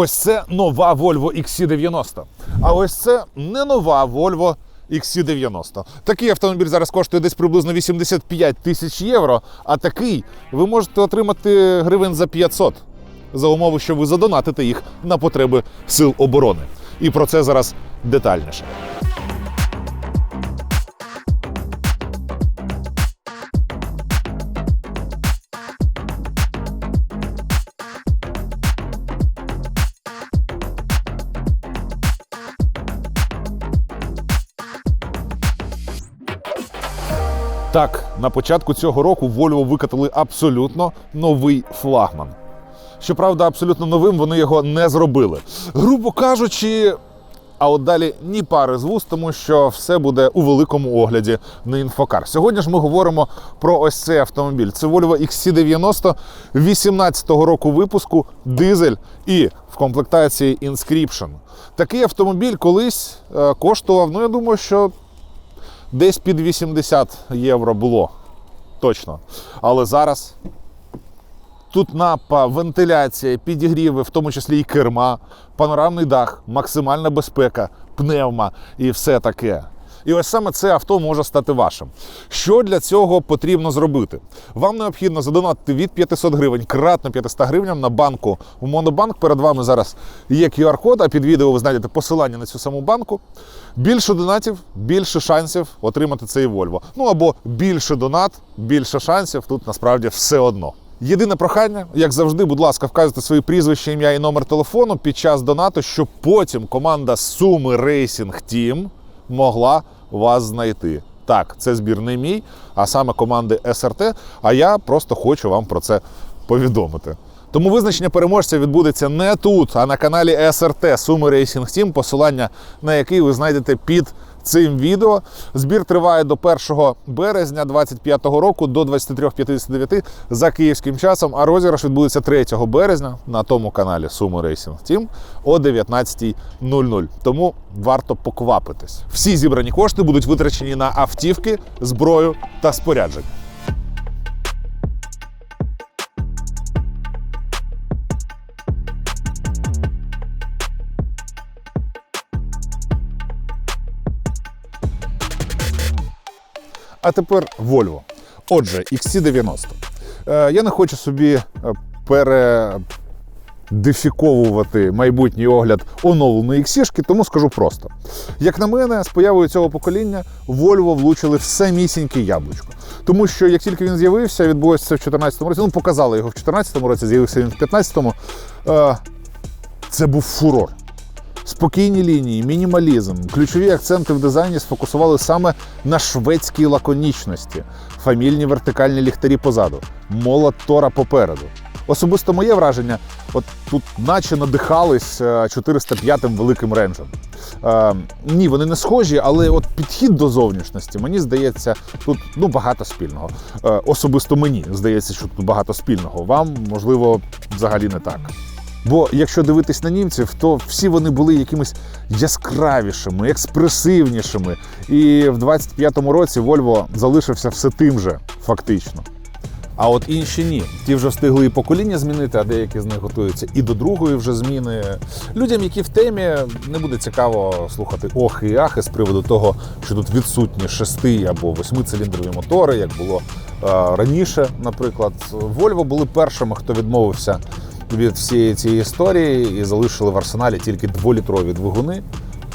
Ось це нова Volvo XC90. А ось це не нова Volvo XC90. Такий автомобіль зараз коштує десь приблизно 85 тисяч євро, а такий ви можете отримати гривень за 500 за умови, що ви задонатите їх на потреби сил оборони. І про це зараз детальніше. Так, на початку цього року Volvo викатали абсолютно новий флагман. Щоправда, абсолютно новим вони його не зробили. Грубо кажучи, а от далі ні пари з вуст, тому що все буде у великому огляді на інфокар. Сьогодні ж ми говоримо про ось цей автомобіль. Це Volvo XC90 18-го року випуску, дизель і в комплектації Inscription. Такий автомобіль колись е, коштував, ну я думаю, що десь під 80 євро було. Точно. Але зараз тут напа, вентиляція, підігріви, в тому числі і керма, панорамний дах, максимальна безпека, пневма і все таке. І ось саме це авто може стати вашим. Що для цього потрібно зробити? Вам необхідно задонатити від 500 гривень кратно 500 гривням на банку в Монобанк. Перед вами зараз є QR-код, а під відео ви знайдете посилання на цю саму банку. Більше донатів, більше шансів отримати цей Volvo. Ну або більше донат, більше шансів. Тут насправді все одно. Єдине прохання, як завжди, будь ласка, вказуйте свої прізвище, ім'я і номер телефону під час донату, щоб потім команда Суми Racing Team могла вас знайти. Так, це збір не мій, а саме команди СРТ. А я просто хочу вам про це повідомити. Тому визначення переможця відбудеться не тут, а на каналі СРТ Суми Racing Team, посилання на який ви знайдете під цим відео. Збір триває до 1 березня 2025 року до 23.59 за київським часом. А розіграш відбудеться 3 березня на тому каналі Суми Racing Team о 19.00. Тому варто поквапитись. Всі зібрані кошти будуть витрачені на автівки, зброю та спорядження. А тепер Volvo. Отже, XC90. Е, я не хочу собі е, передефіковувати майбутній огляд оновленої XC, тому скажу просто. Як на мене, з появою цього покоління Volvo влучили в самісіньке яблучко. Тому що як тільки він з'явився, відбулося це в 2014 році, ну показали його в 2014 році, з'явився він в 2015. Е, це був фурор. Спокійні лінії, мінімалізм, ключові акценти в дизайні сфокусували саме на шведській лаконічності, фамільні вертикальні ліхтарі позаду, молот Тора попереду. Особисто моє враження, от тут наче надихались 405-м великим ренджем. Е, ні, вони не схожі, але от підхід до зовнішності, мені здається, тут ну, багато спільного. Е, особисто мені здається, що тут багато спільного. Вам, можливо, взагалі не так. Бо якщо дивитись на німців, то всі вони були якимись яскравішими, експресивнішими. І в 25-му році Volvo залишився все тим же, фактично. А от інші ні. Ті вже встигли і покоління змінити, а деякі з них готуються і до другої вже зміни. Людям, які в темі, не буде цікаво слухати охи і ахи з приводу того, що тут відсутні шести або восьмициліндрові мотори, як було е, раніше. Наприклад, Volvo були першими, хто відмовився від всієї цієї історії і залишили в арсеналі тільки дволітрові двигуни.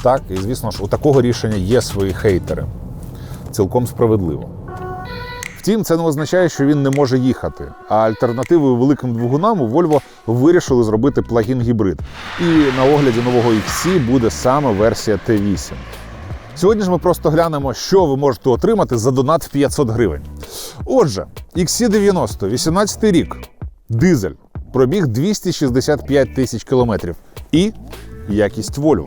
Так, і звісно ж, у такого рішення є свої хейтери. Цілком справедливо. Втім, це не означає, що він не може їхати. А альтернативою великим двигунам у Volvo вирішили зробити плагін-гібрид. І на огляді нового XC буде саме версія T8. Сьогодні ж ми просто глянемо, що ви можете отримати за донат в 500 гривень. Отже, XC90, 18 рік, дизель, пробіг 265 тисяч кілометрів і якість Volvo.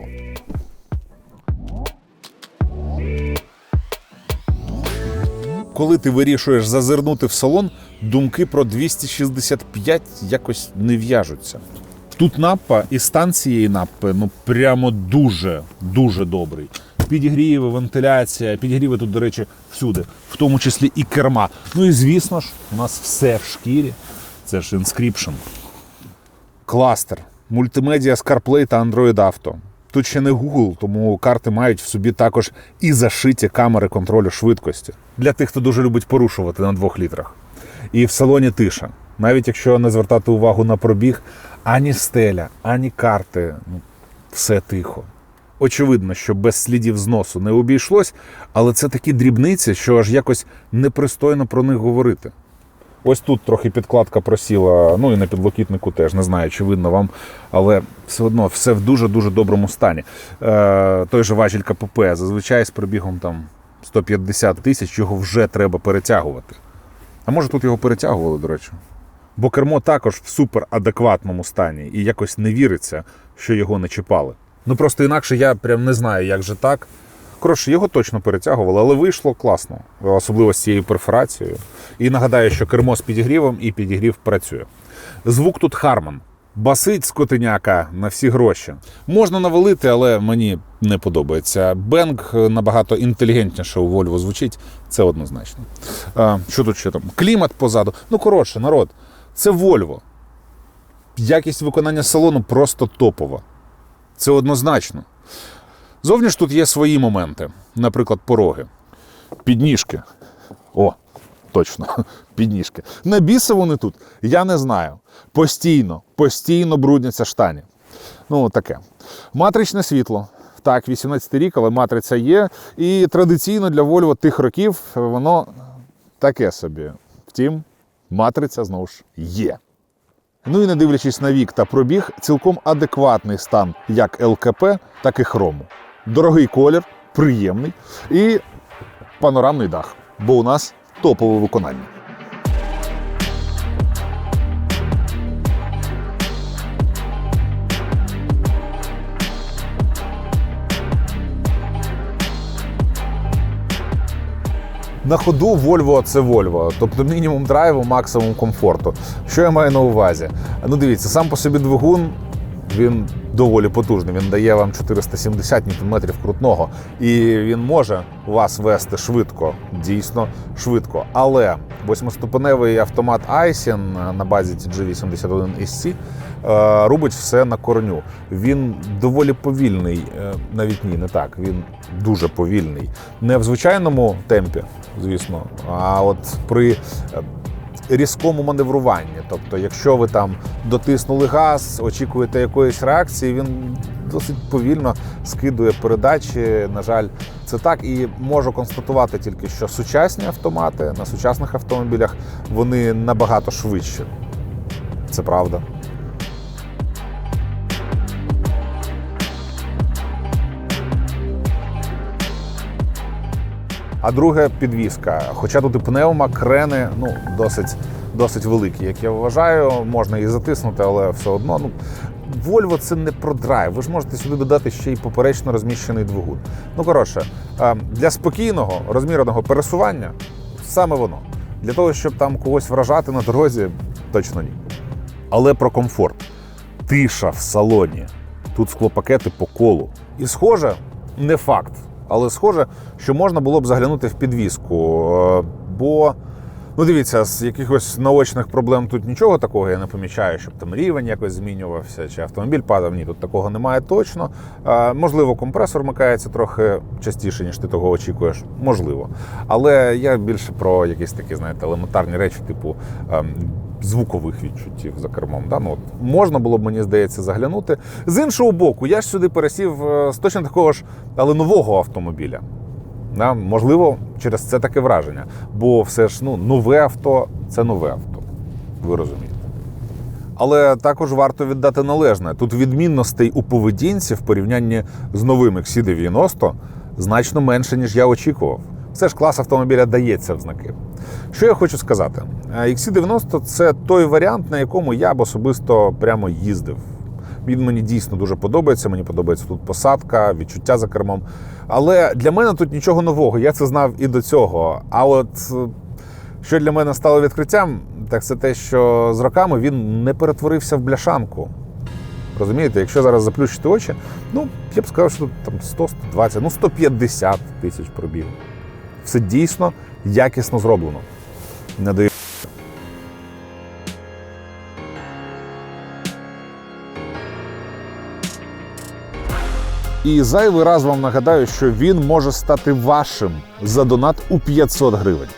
Коли ти вирішуєш зазирнути в салон, думки про 265 якось не в'яжуться. Тут напа і стан цієї напи ну прямо дуже дуже добрий. Підігріви, вентиляція, підігріви тут, до речі, всюди, в тому числі і керма. Ну і звісно ж, у нас все в шкірі. Це ж інскріпшн. Кластер. Мультимедіа з CarPlay та Android Auto. Тут ще не Google, тому карти мають в собі також і зашиті камери контролю швидкості для тих, хто дуже любить порушувати на двох літрах. І в салоні тиша. Навіть якщо не звертати увагу на пробіг, ані стеля, ані карти, ну, все тихо. Очевидно, що без слідів зносу не обійшлось, але це такі дрібниці, що аж якось непристойно про них говорити. Ось тут трохи підкладка просіла, ну і на підлокітнику теж не знаю, чи видно вам, але все одно все в дуже-дуже доброму стані. Е, той же важіль КПП, зазвичай з пробігом там 150 тисяч його вже треба перетягувати. А може тут його перетягували, до речі. Бо кермо також в суперадекватному стані і якось не віриться, що його не чіпали. Ну просто інакше я прям не знаю, як же так. Коротше, його точно перетягували, але вийшло класно, особливо з цією перфорацією. І нагадаю, що кермо з підігрівом і підігрів працює. Звук тут Харман. Басить скотиняка на всі гроші. Можна навалити, але мені не подобається. Бенг набагато інтелігентніше у Volvo звучить, це однозначно. А, що тут ще там? Клімат позаду. Ну, коротше, народ, це Volvo. Якість виконання салону просто топова. Це однозначно. Зовні ж тут є свої моменти, наприклад, пороги, підніжки. О, точно, підніжки. На біса вони тут, я не знаю. Постійно, постійно брудняться штані. Ну, таке. Матричне світло. Так, 18 рік, але матриця є. І традиційно для Volvo тих років воно таке собі. Втім, матриця знову ж є. Ну і не дивлячись на вік та пробіг, цілком адекватний стан як ЛКП, так і хрому. Дорогий колір, приємний і панорамний дах, бо у нас топове виконання. На ходу Volvo це Volvo, тобто мінімум драйву, максимум комфорту. Що я маю на увазі? Ну дивіться, сам по собі двигун він доволі потужний. Він дає вам 470 Нм крутного, і він може вас вести швидко, дійсно швидко. Але восьмиступеневий автомат Aisin на базі TG81 SC е, робить все на корню. Він доволі повільний, е, навіть ні, не так. Він дуже повільний. Не в звичайному темпі, звісно, а от при різкому маневруванні. Тобто, якщо ви там дотиснули газ, очікуєте якоїсь реакції, він досить повільно скидує передачі. На жаль, це так. І можу констатувати тільки, що сучасні автомати на сучасних автомобілях вони набагато швидші. Це правда. А друге підвізка. Хоча тут і пневма, крени ну, досить, досить великі, як я вважаю, можна її затиснути, але все одно. Ну, Volvo це не про драйв. Ви ж можете сюди додати ще й поперечно розміщений двигун. Ну, коротше, е, для спокійного, розміреного пересування саме воно. Для того, щоб там когось вражати на дорозі, точно ні. Але про комфорт. Тиша в салоні. Тут склопакети по колу. І схоже, не факт. Але схоже, що можна було б заглянути в підвіску. Е, Бо, ну дивіться, з якихось наочних проблем тут нічого такого я не помічаю, щоб там рівень якось змінювався, чи автомобіль падав. Ні, тут такого немає точно. Е, Можливо, компресор вмикається трохи частіше, ніж ти того очікуєш. Можливо. Але я більше про якісь такі, знаєте, елементарні речі, типу. Звукових відчуттів за кермом. Да? Ну, от можна було б, мені здається, заглянути. З іншого боку, я ж сюди пересів е, з точно такого ж, але нового автомобіля. Да? Можливо, через це таке враження. Бо все ж ну, нове авто це нове авто. Ви розумієте. Але також варто віддати належне. Тут відмінностей у поведінці в порівнянні з новим XC90 значно менше, ніж я очікував. Все ж клас автомобіля дається в знаки. Що я хочу сказати? Е, XC90 це той варіант, на якому я б особисто прямо їздив. Він мені дійсно дуже подобається. Мені подобається тут посадка, відчуття за кермом. Але для мене тут нічого нового. Я це знав і до цього. А от е, що для мене стало відкриттям, так це те, що з роками він не перетворився в бляшанку. Розумієте, якщо зараз заплющити очі, ну я б сказав, що тут там 100, 120, ну 150 тисяч пробігу. Все дійсно якісно зроблено. Не даю. І зайвий раз вам нагадаю, що він може стати вашим за донат у 500 гривень.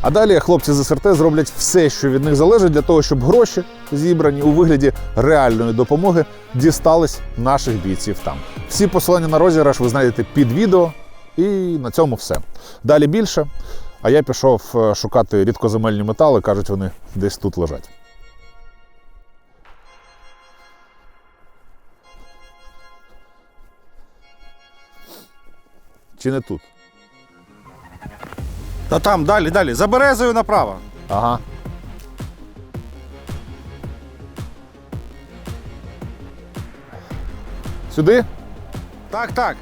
А далі хлопці з СРТ зроблять все, що від них залежить, для того, щоб гроші, зібрані у вигляді реальної допомоги, дістались наших бійців там. Всі посилання на розіграш ви знайдете під відео. І на цьому все. Далі більше. А я пішов е, шукати рідкоземельні метали, кажуть, вони десь тут лежать. Чи не тут? Та там, далі, далі. За березою направо. Ага. Сюди? Так, так.